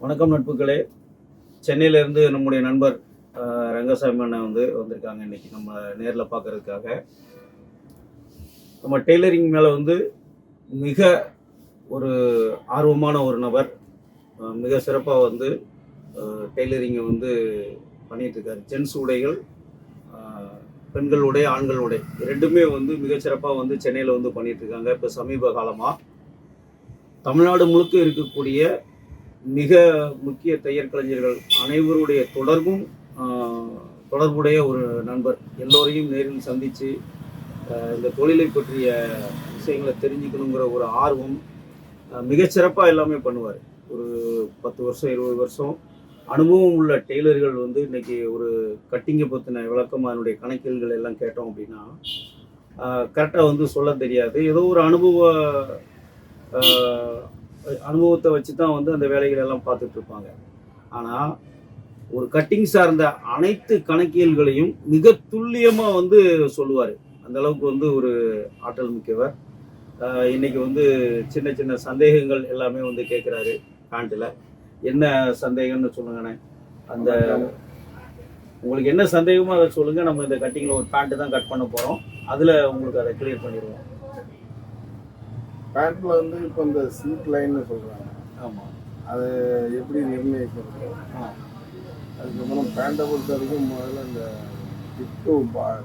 வணக்கம் நட்புகளே. சென்னையிலேருந்து நம்முடைய நண்பர் ரங்கசாமி அண்ணன் வந்து வந்திருக்காங்க இன்னைக்கு நம்ம நேரில் பார்க்கறதுக்காக நம்ம டெய்லரிங் மேலே வந்து மிக ஒரு ஆர்வமான ஒரு நபர் மிக சிறப்பாக வந்து டெய்லரிங்கை வந்து பண்ணிட்டு ஜென்ஸ் உடைகள் பெண்கள் உடை ஆண்கள் உடை ரெண்டுமே வந்து மிகச்சிறப்பாக வந்து சென்னையில் வந்து பண்ணிகிட்ருக்காங்க இருக்காங்க இப்போ சமீப காலமாக தமிழ்நாடு முழுக்க இருக்கக்கூடிய மிக முக்கிய தையல் கலைஞர்கள் அனைவருடைய தொடர்பும் தொடர்புடைய ஒரு நண்பர். எல்லோரையும் நேரில் சந்தித்து இந்த தொழிலை பற்றிய விஷயங்களை தெரிஞ்சுக்கணுங்கிற ஒரு ஆர்வம் மிகச்சிறப்பாக எல்லாமே பண்ணுவார். ஒரு பத்து வருஷம் இருபது வருஷம் அனுபவம் உள்ள டெய்லர்கள் வந்து இன்னைக்கு ஒரு கட்டிங்கை பற்றின விளக்கம் அதனுடைய கணக்கீடுகள் எல்லாம் கேட்டோம் அப்படின்னா கரெக்டாக வந்து சொல்ல தெரியாது. ஏதோ ஒரு அனுபவ அனுபவத்தை வச்சு தான் வந்து அந்த வேலைகள் எல்லாம் பார்த்துட்டு இருப்பாங்க. ஆனால் ஒரு கட்டிங் சார்ந்த அனைத்து கணக்கியல்களையும் மிக துல்லியமாக வந்து சொல்லுவார். அந்த அளவுக்கு வந்து ஒரு ஆற்றல் மிக்கவர். இன்னைக்கு வந்து சின்ன சின்ன சந்தேகங்கள் எல்லாமே வந்து கேட்குறாரு பேண்ட்டில் என்ன சந்தேகம்னு சொல்லுங்கண்ணே அந்த உங்களுக்கு என்ன சந்தேகமோ அதை சொல்லுங்கள் நம்ம இந்த கட்டிங்கில் ஒரு பேண்ட்டு தான் கட் பண்ண போகிறோம் அதில் உங்களுக்கு அதை கிளியர் பண்ணிடுவோம். பேண்ட்ல வந்து இப்போ இந்த சீட் லைன்னு சொல்றாங்க. ஆமாம் அது எப்படி நிர்ணயிக்கிறது? அதுக்கப்புறம் பேண்ட்டை பொறுத்த வரைக்கும் முதல்ல இந்த டிப்பு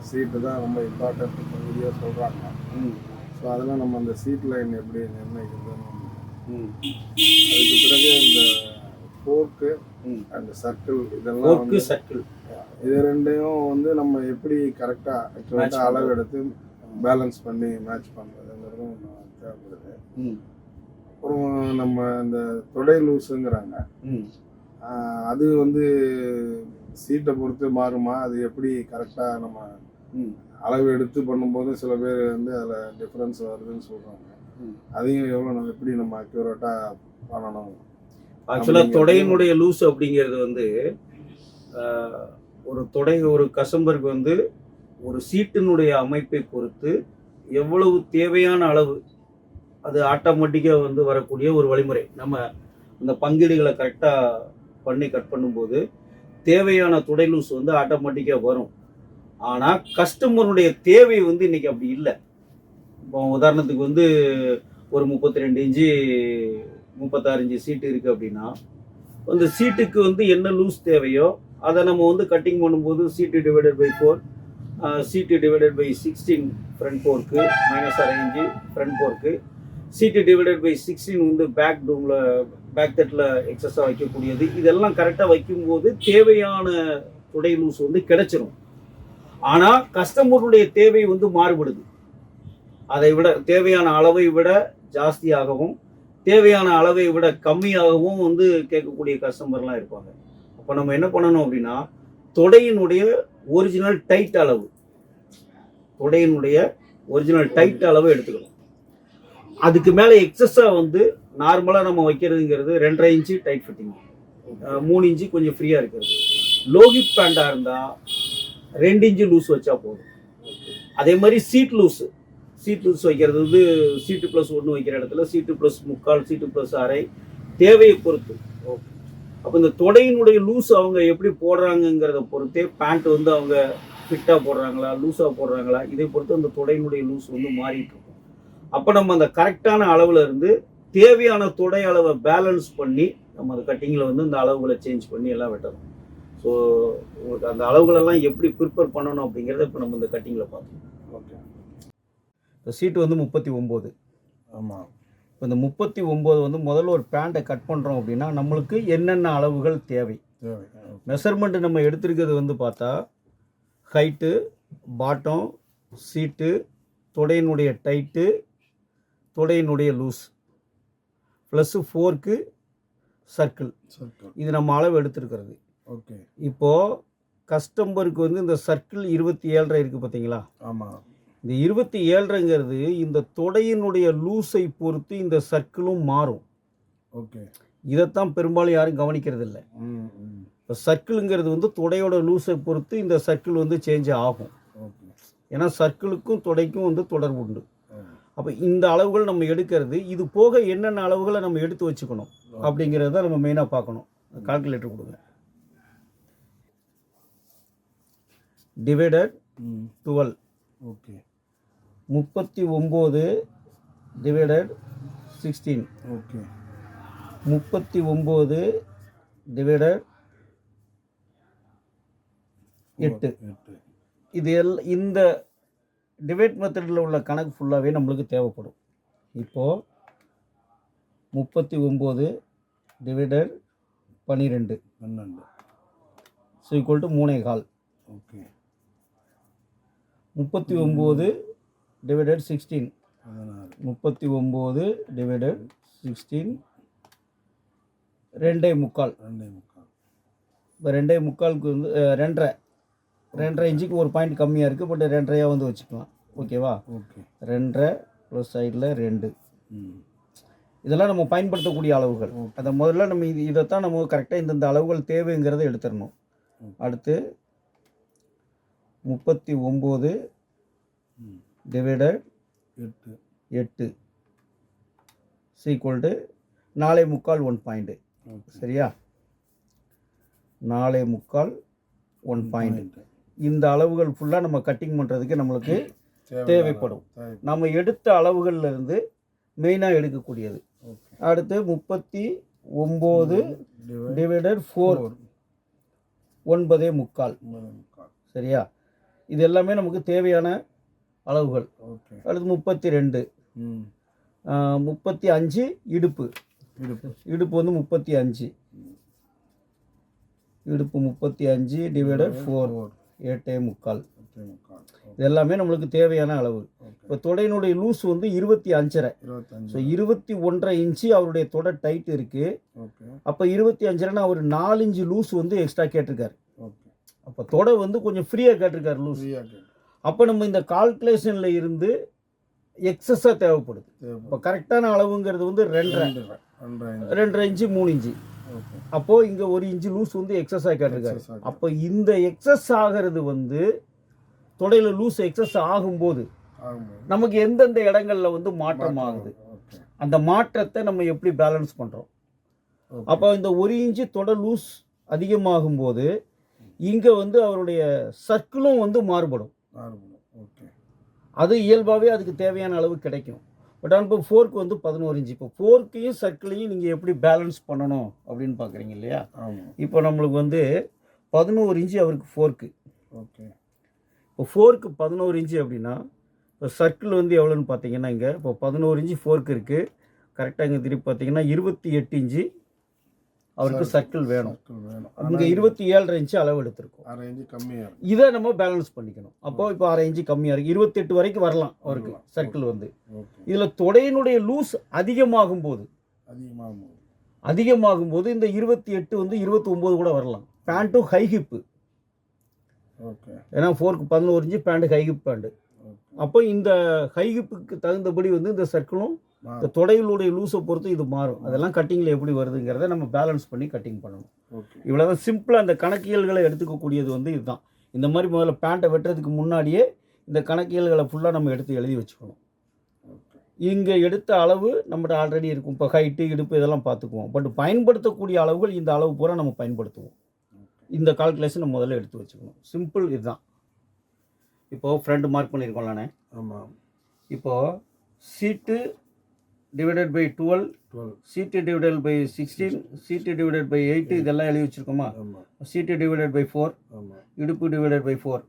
சீட்டு தான் ரொம்ப இம்பார்ட்டன்ட் வீடியோ சொல்கிறாங்க ம். ஸோ அதெல்லாம் நம்ம அந்த சீட் லைன் எப்படி நிர்ணயிக்கிறதுன்னு ம். அதுக்கு பிறகு இந்த ஃபோர்க்கு அண்ட் சர்க்கிள் இதெல்லாம் வந்து சர்க்கிள். இது ரெண்டையும் வந்து நம்ம எப்படி கரெக்டாக அளவு எடுத்து பேலன்ஸ் பண்ணி மேட்ச் பண்ணுறதுங்கிறதும் தேவைப்படுது. அப்புறம் நம்ம இந்த தொடை லூஸுங்கிறாங்க அது வந்து சீட்டை பொறுத்து மாறுமா? அது எப்படி கரெக்டாக நம்ம ம். அளவு எடுத்து பண்ணும்போது சில பேர் வந்து அதில் டிஃப்ரென்ஸ் வருதுன்னு சொல்கிறாங்க. அதையும் எவ்வளோ நம்ம எப்படி நம்ம அக்யூரேட்டாக பண்ணணும்? ஆக்சுவலாக தொடையினுடைய லூஸ் அப்படிங்கிறது வந்து ஒரு தொடை ஒரு கசம்பருக்கு வந்து ஒரு சீட்டினுடைய அமைப்பை பொறுத்து எவ்வளவு தேவையான அளவு அது ஆட்டோமேட்டிக்காக வந்து வரக்கூடிய ஒரு வழிமுறை. நம்ம அந்த பங்கீடுகளை கரெக்டாக பண்ணி கட் பண்ணும்போது தேவையான துடை லூஸ் வந்து ஆட்டோமேட்டிக்காக வரும். ஆனால் கஸ்டமருடைய தேவை வந்து இன்னைக்கு அப்படி இல்லை. இப்போ உதாரணத்துக்கு வந்து ஒரு முப்பத்தி ரெண்டு இன்ச்சு முப்பத்தாறு இன்ச்சு சீட்டு இருக்குது அப்படின்னா அந்த சீட்டுக்கு வந்து என்ன லூஸ் தேவையோ அதை நம்ம வந்து கட்டிங் பண்ணும்போது seat divided by four seat divided by sixteen front போர்க்கு minus அரை இன்ச்சு ஃப்ரண்ட் போர்க்கு சீட்டு டிவைடட் பை சிக்ஸ்டீன் வந்து பேக் டூமில் பேக் தட்டில் எக்ஸஸாக வைக்கக்கூடியது. இதெல்லாம் கரெக்டாக வைக்கும்போது தேவையான துடை லூஸ் வந்து கிடைச்சிரும். ஆனால் கஸ்டமருடைய தேவை வந்து மாறுபடுது. அதை விட தேவையான அளவை விட ஜாஸ்தியாகவும் தேவையான அளவை விட கம்மியாகவும் வந்து கேட்கக்கூடிய கஸ்டமர்லாம் இருப்பாங்க. அப்போ நம்ம என்ன பண்ணணும் அப்படின்னா தொடையினுடைய ஒரிஜினல் டைட் அளவு. தொடையினுடைய ஒரிஜினல் டைட் அளவு எடுத்துக்கணும். அதுக்கு மேலே எக்ஸஸாக வந்து நார்மலாக நம்ம வைக்கிறதுங்கிறது ரெண்டரை இன்ச்சு டைட் ஃபிட்டிங் மூணு இன்ச்சு கொஞ்சம் ஃப்ரீயாக இருக்கிறது. லோகித் பேண்டாக இருந்தால் ரெண்டு இன்ச்சு லூஸ் வச்சா போதும். அதே மாதிரி சீட் லூஸு சீட் லூஸ் வைக்கிறது வந்து சீட்டு ப்ளஸ் ஒன்று வைக்கிற இடத்துல சீட்டு ப்ளஸ் முக்கால் சீட்டு ப்ளஸ் அரை தேவையை பொறுத்து. அப்போ இந்த தொடையினுடைய லூஸ் அவங்க எப்படி போடுறாங்கங்கிறத பொறுத்தே பேண்ட் வந்து அவங்க ஃபிட்டாக போடுறாங்களா லூஸாக போடுறாங்களா இதை பொறுத்து அந்த தொடையினுடைய லூஸ் வந்து மாறிட்டு இருக்கும். அப்போ நம்ம அந்த கரெக்டான அளவில் இருந்து தேவையான தொடை அளவை பேலன்ஸ் பண்ணி நம்ம அந்த கட்டிங்கில் வந்து இந்த அளவுகளை சேஞ்ச் பண்ணி எல்லாம் வெட்டணும். ஸோ உங்களுக்கு அந்த அளவுகளெல்லாம் எப்படி ப்ரிப்பேர் பண்ணணும் அப்படிங்கிறத இப்போ நம்ம இந்த கட்டிங்கில் பார்த்தோம் ஓகே இந்த சீட்டு வந்து முப்பத்தி ஒம்பது. ஆமாம் இப்போ இந்த முப்பத்தி ஒம்பது வந்து முதல்ல ஒரு பேண்ட்டை கட் பண்ணுறோம் அப்படின்னா நம்மளுக்கு என்னென்ன அளவுகள் தேவை? தேவை. மெஷர்மெண்ட் நம்ம எடுத்திருக்கிறது வந்து பார்த்தா ஹைட்டு பாட்டம் சீட்டு தொடையினுடைய டைட்டு தொடையினுடைய லூஸ் ப்ளஸ்ஸு ஃபோர்க்கு சர்க்கிள் சர்க்கிள் இது நம்ம அளவு எடுத்திருக்கிறது. ஓகே இப்போது கஸ்டமருக்கு வந்து இந்த சர்க்கிள் இருபத்தி ஏழரை இருக்குது பார்த்தீங்களா? ஆமாம் இந்த இருபத்தி ஏழரைங்கிறது இந்த தொடையினுடைய லூஸை பொறுத்து இந்த சர்க்கிளும் மாறும். ஓகே இதைத்தான் பெரும்பாலும் யாரும் கவனிக்கிறது இல்லை இப்போ சர்க்கிளுங்கிறது வந்து தொடையோட லூஸை பொறுத்து இந்த சர்க்கிள் வந்து சேஞ்ச் ஆகும். ஏன்னா சர்க்கிளுக்கும் தொடைக்கும் வந்து தொடர்பு உண்டு. அப்போ இந்த அளவுகள் நம்ம எடுக்கிறது இது போக என்னென்ன அளவுகளை நம்ம எடுத்து வச்சுக்கணும் அப்படிங்கிறத நம்ம மெயினாக பார்க்கணும். கால்குலேட்டர் கொடுங்க. Divided twelve okay. முப்பத்தி ஒம்பது டிவைடட் சிக்ஸ்டீன் ஓகே. முப்பத்தி ஒம்பது டிவைடட் எட்டு. எட்டு. இது எல் இந்த டிவைட் மெத்தடில் உள்ள கணக்கு ஃபுல்லாகவே நம்மளுக்கு தேவைப்படும். இப்போது முப்பத்தி ஒம்பது டிவைடட் பன்னிரெண்டு பன்னெண்டு. ஸோ ஈக்குவல் டு மூணே கால். ஓகே முப்பத்தி ஒம்பது டிவைடட் சிக்ஸ்டீன் முப்பத்தி ஒம்பது டிவைடட் சிக்ஸ்டீன் ரெண்டே முக்கால். ரெண்டே முக்கால். இப்போ ரெண்டே முக்காலுக்கு வந்து ரெண்டரை. ரெண்டரை இன்ச்சுக்கு ஒரு பாயிண்ட் கம்மியாக இருக்குது பட் ரெண்டரையாக வந்து வச்சுக்கலாம். ஓகேவா? ஓகே. ரெண்டரை ப்ளஸ் சைடில் ரெண்டு. இதெல்லாம் நம்ம பயன்படுத்தக்கூடிய அளவுகள். அதை முதல்ல நம்ம இது இதைத்தான் நம்ம கரெக்டாக இந்தந்த அளவுகள் தேவைங்கிறத எடுத்துடணும். அடுத்து முப்பத்தி ஒம்பது டிவைடட் எட்டு. எட்டு சீக்குவல் டு நாலே முக்கால் ஒன் பாயிண்ட்டு சரியா? நாலே முக்கால் ஒன் பாயிண்ட் பாயிண்ட் இந்த அளவுகள் ஃபுல்லாக நம்ம கட்டிங் பண்ணுறதுக்கு நம்மளுக்கு தேவைப்படும். தேவை. நம்ம எடுத்த அளவுகள்ல இருந்து மெயினாக எடுக்கக்கூடியது. அடுத்து முப்பத்தி ஒம்பது டிவைட் டிவைடட் ஃபோர் ஒன்பதே முக்கால். சரியா? இது எல்லாமே நமக்கு தேவையான அளவுகள். அடுத்து முப்பத்தி ரெண்டு. முப்பத்தி அஞ்சு இடுப்பு. இடுப்பு. வந்து முப்பத்தி அஞ்சு. இடுப்பு முப்பத்தி அஞ்சு டிவைடட் ஃபோர் ஃபோர் எட்டே முக்கால். இது எல்லாமே நம்மளுக்கு தேவையான அளவு. இப்போ தொடையினுடைய லூஸ் வந்து இருபத்தி அஞ்சரை. ஸோ இருபத்தி ஒன்றரை இன்ச்சு அவருடைய தொடை டைட் இருக்குது அப்போ இருபத்தி அஞ்சரைன்னா அவர் நாலு இன்ச்சு லூஸ் வந்து எக்ஸ்ட்ரா கேட்டிருக்காரு. அப்போ தொடை வந்து கொஞ்சம் ஃப்ரீயாக கேட்டிருக்காரு லூஸ் அப்போ நம்ம இந்த கால்குலேஷனில் இருந்து எக்ஸஸாக தேவைப்படுது. தேவை இப்போ கரெக்டான அளவுங்கிறது வந்து ரெண்டரை. ரெண்டரை இன்ச்சு மூணு இன்ச்சு. அப்போது இங்கே ஒரு இன்ச்சு லூஸ் வந்து எக்ஸஸாக கேட்டிருக்காரு Excess ஆ அப்போ இந்த எக்ஸஸ் ஆகிறது வந்து தொடையில் லூஸ் எக்ஸஸ் ஆகும்போது நமக்கு எந்தெந்த இடங்கள்ல வந்து மாற்றம் ஆகுது? அந்த மாற்றத்தை நம்ம எப்படி பேலன்ஸ் பண்ணுறோம் அப்போ இந்த ஒரு இன்ச்சு தொடை லூஸ் அதிகமாகும் போது இங்கே வந்து அவருடைய சர்க்கிளும் வந்து மாறுபடும். மாறுபடும். ஓகே அது இயல்பாகவே அதுக்கு தேவையான அளவு கிடைக்கும். பட் ஆனால் இப்போ ஃபோர்க்கு வந்து பதினோரு இன்ச்சு இப்போ ஃபோர்க்கையும் சர்க்கிளையும் நீங்கள் எப்படி பேலன்ஸ் பண்ணணும் அப்படின்னு பார்க்குறீங்க இல்லையா? இப்போ நம்மளுக்கு வந்து பதினோரு இன்ச்சு அவருக்கு ஃபோர்க்கு ஓகே இப்போ ஃபோர்க்கு பதினோரு இன்ச்சு அப்படின்னா இப்போ சர்க்கிள் வந்து எவ்வளோன்னு பார்த்தீங்கன்னா இங்கே இப்போ பதினோரு இன்ச்சு ஃபோர்க்கு இருக்குது கரெக்டாக இங்கே திருப்பி பார்த்தீங்கன்னா இருபத்தி எட்டு இன்ச்சு அவருக்கு சர்க்கிள் வேணும். இங்கே இருபத்தி ஏழரை இன்ச்சு அளவு எடுத்திருக்கோம் அரை இன்ச்சு கம்மியாக இருக்கும் இதை நம்ம பேலன்ஸ் பண்ணிக்கணும். அப்போ இப்போ அரை இன்ச்சு கம்மியாக இருக்குது இருபத்தெட்டு வரைக்கும் வரலாம் அவருக்கு. சர்க்கிள் வந்து. இதில் தொடையினுடைய லூஸ் அதிகமாகும் போது அதிகமாகும் அதிகமாகும் போது இந்த இருபத்தி எட்டு வந்து இருபத்தி ஒம்பது கூட வரலாம். பேண்ட்டும் ஹை ஹிப்பு ஏன்னா ஃபோர்க்கு பதினோரு inch pant high hip pant அப்போ இந்த ஹை ஹிப்புக்கு தகுந்தபடி வந்து இந்த சர்க்கிளும் இந்த தொடைகளுடைய லூஸை பொறுத்து இது மாறும். அதெல்லாம் கட்டிங்கில் எப்படி வருதுங்கிறத நம்ம பேலன்ஸ் பண்ணி கட்டிங் பண்ணணும். இவ்வளோதான் சிம்பிளாக அந்த கணக்கியல்களை எடுத்துக்கக்கூடியது வந்து இதுதான். இந்த மாதிரி முதல்ல பேண்ட்டை வெட்டுறதுக்கு முன்னாடியே இந்த கணக்கியல்களை ஃபுல்லாக நம்ம எடுத்து எழுதி வச்சுக்கணும். இங்கே எடுத்த அளவு நம்மகிட்ட ஆல்ரெடி இருக்கும். இப்போ ஹைட்டு இடுப்பு இதெல்லாம் பார்த்துக்குவோம். பட் பயன்படுத்தக்கூடிய அளவுகள் இந்த அளவு பூரா நம்ம பயன்படுத்துவோம். இந்த கால்குலேஷன் நம்ம முதல்ல எடுத்து வச்சுக்கணும். சிம்பிள் இதுதான். இப்போது ஃப்ரண்ட் மார்க் பண்ணியிருக்கோம்லானே ஆமாம். இப்போது seat divided by twelve seat divided by sixteen seat divided by eight இதெல்லாம் எழுதி வச்சுருக்கோமா? சீட்டு டிவைடட் பை ஃபோர் இடுப்பு டிவைடட் பை ஃபோர்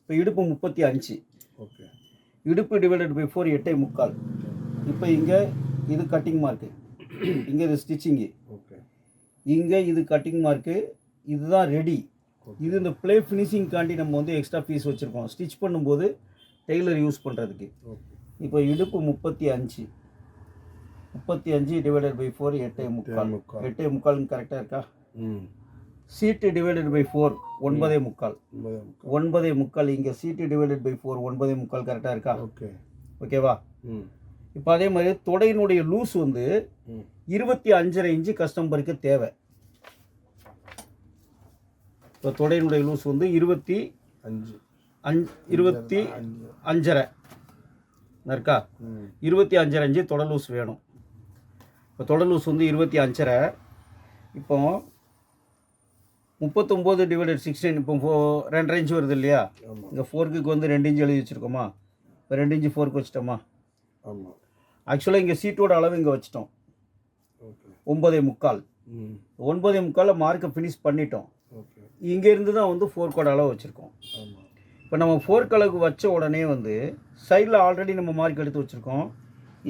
இப்போ இடுப்பு முப்பத்தி அஞ்சு. ஓகே. இடுப்பு டிவைடட் பை ஃபோர் எட்டே முக்கால். இப்போ இங்கே இது கட்டிங் மார்க்கு இங்கே இது ஸ்டிச்சிங்கு ஓகே. இங்கே இது கட்டிங் மார்க்கு இதுதான் ரெடி இது இந்த ப்ளே ஃபினிஷிங்காண்டி நம்ம வந்து எக்ஸ்ட்ரா பீஸ் வச்சுருக்கோம். ஸ்டிச் பண்ணும்போது டெய்லர் யூஸ் பண்ணுறதுக்கு இப்போ இடுப்பு முப்பத்தி அஞ்சு. முப்பத்தி அஞ்சு டிவைடட் பை ஃபோர் எட்டே முக்கால். முக்கால். எட்டே முக்கால்னு கரெக்டாக இருக்கா? ம். சீட்டு டிவைடட் பை ஃபோர் ஒன்பதே முக்கால். ஒன்பதே முக்கால். முக்கால் இங்கே சீட்டு டிவைடட் பை ஃபோர் ஒன்பதே முக்கால் கரெக்டாக இருக்கா? ஓகே. ஓகேவா ம். இப்போ அதே மாதிரி தொடையினுடைய லூஸ் வந்து இருபத்தி அஞ்சரை இன்ச்சு கஸ்டமருக்கு தேவை. இப்போ தொடையினுடைய லூஸ் வந்து இருபத்தி அஞ்சு. அஞ் இருபத்தி அஞ்சு. அஞ்சரை. இருக்கா? இருபத்தி அஞ்சரை அஞ்சு தொடர் லூஸ் வேணும். இப்போ தொடர் லூஸ் வந்து இருபத்தி அஞ்சரை. இப்போ முப்பத்தொம்போது டிவைடட் சிக்ஸ்டீன் இப்போ ஃபோ ரெண்டரை இன்ச்சு வருது இல்லையா? இங்கே ஃபோர்க்குக்கு வந்து ரெண்டு இன்ச்சு எழுதி வச்சுருக்கோமா? இப்போ ரெண்டு இன்ச்சு ஃபோர்க்கு வச்சிட்டோமா? ஆமாம் ஆக்சுவலாக இங்கே சீட்டோட அளவு இங்கே வச்சிட்டோம். ஓகே. ஒன்பதே முக்கால். ஒன்பதே முக்காலில் மார்க்கை ஃபினிஷ் பண்ணிட்டோம். ஓகே. இங்கேருந்து தான் வந்து ஃபோர்க்கோட அளவு வச்சுருக்கோம். இப்போ நம்ம ஃபோர்க் அளவுக்கு வச்ச உடனே வந்து சைடில் ஆல்ரெடி நம்ம மார்க் எடுத்து வச்சுருக்கோம்.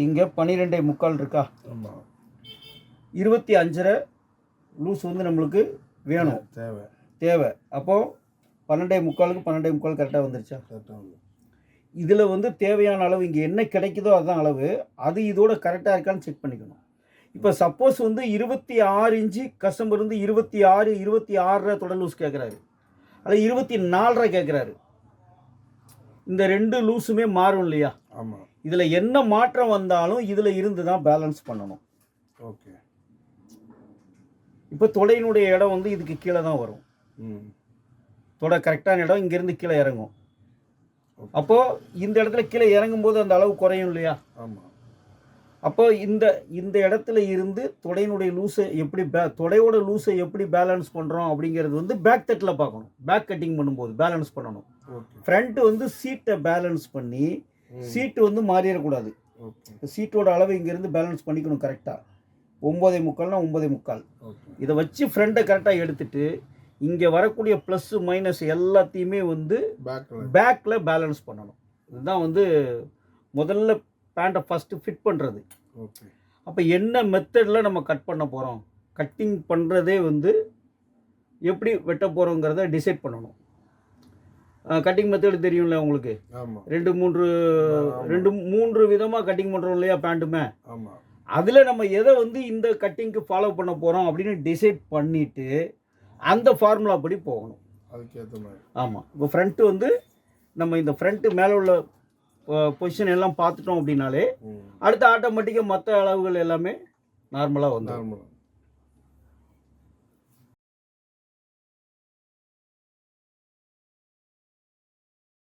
இங்கே பன்னிரெண்டே முக்கால் இருக்கா? ஆமாம் இருபத்தி அஞ்சரை லூஸ் வந்து நம்மளுக்கு வேணும். தேவை. தேவை. அப்போது பன்னெண்டே முக்காலுக்கு பன்னெண்டே முக்கால் கரெக்டாக வந்துருச்சா? கரெக்டாக வந்து. இதில் வந்து தேவையான அளவு இங்கே என்ன கிடைக்குதோ அதுதான் அளவு. அது இதோட கரெக்டாக இருக்கான்னு செக் பண்ணிக்கணும். இப்போ சப்போஸ் வந்து இருபத்தி ஆறு இன்ச்சு கஸ்டமர் வந்து இருபத்தி ஆறு இருபத்தி ஆறரை தொடர் லூஸ் கேட்குறாரு அல்ல இருபத்தி நாலரை கேட்குறாரு இந்த ரெண்டு லூஸுமே மாறும் இல்லையா? ஆமாம் இதில் என்ன மாற்றம் வந்தாலும் இதில் இருந்து தான் பேலன்ஸ் பண்ணணும். ஓகே. இப்போ தொடையினுடைய இடம் வந்து இதுக்கு கீழே தான் வரும். தொடை கரெக்டான இடம் இங்கேருந்து கீழே இறங்கும். அப்போது இந்த இடத்துல கீழே இறங்கும்போது அந்த அளவு குறையும் இல்லையா? ஆமாம் அப்போ இந்த இந்த இடத்துல இருந்து தொடையினுடைய லூஸை எப்படி பே தொடையோட லூஸை எப்படி பேலன்ஸ் பண்ணுறோம் அப்படிங்கிறது வந்து பேக் தட்டில் பார்க்கணும். பேக் கட்டிங் பண்ணும்போது பேலன்ஸ் பண்ணணும். ஃப்ரண்ட் வந்து சீட்டை பேலன்ஸ் பண்ணி சீட்டு வந்து மாறிடக்கூடாது. சீட்டோட அளவு இங்கேருந்து பேலன்ஸ் பண்ணிக்கணும் கரெக்டாக ஒம்பதே முக்கால்னா ஒம்பதே முக்கால். இதை வச்சு ஃப்ரண்ட்டை கரெக்டாக எடுத்துட்டு இங்கே வரக்கூடிய ப்ளஸ் மைனஸ் எல்லாத்தையுமே வந்து பேக்கில் பேலன்ஸ் பண்ணணும். இதுதான் வந்து முதல்ல பேண்ட்டை ஃபஸ்ட்டு ஃபிட் பண்ணுறது அப்போ என்ன மெத்தடில் நம்ம கட் பண்ண போகிறோம் கட்டிங் பண்ணுறதே வந்து எப்படி வெட்ட போகிறோங்கிறத டிசைட் பண்ணணும். கட்டிங் மெத்தடு தெரியும்ல உங்களுக்கு? ரெண்டு மூன்று. ரெண்டு மூன்று விதமாக கட்டிங் பண்ணுறோம் இல்லையா பேண்ட்டுமே ஆமாம் அதில் நம்ம எதை வந்து இந்த கட்டிங்க்கு ஃபாலோ பண்ண போகிறோம் அப்படின்னு டிசைட் பண்ணிவிட்டு அந்த ஃபார்முலா படி போகணும். அதுக்கேற்ற மாதிரி. ஆமாம் இப்போ ஃப்ரண்ட்டு வந்து நம்ம இந்த ஃப்ரண்ட்டு மேலே உள்ள பொசிஷன் எல்லாம் பார்த்துட்டோம் அப்படின்னாலே அடுத்த ஆட்டோமேட்டிக்காக மற்ற அளவுகள் எல்லாமே நார்மலாக நார்மலாக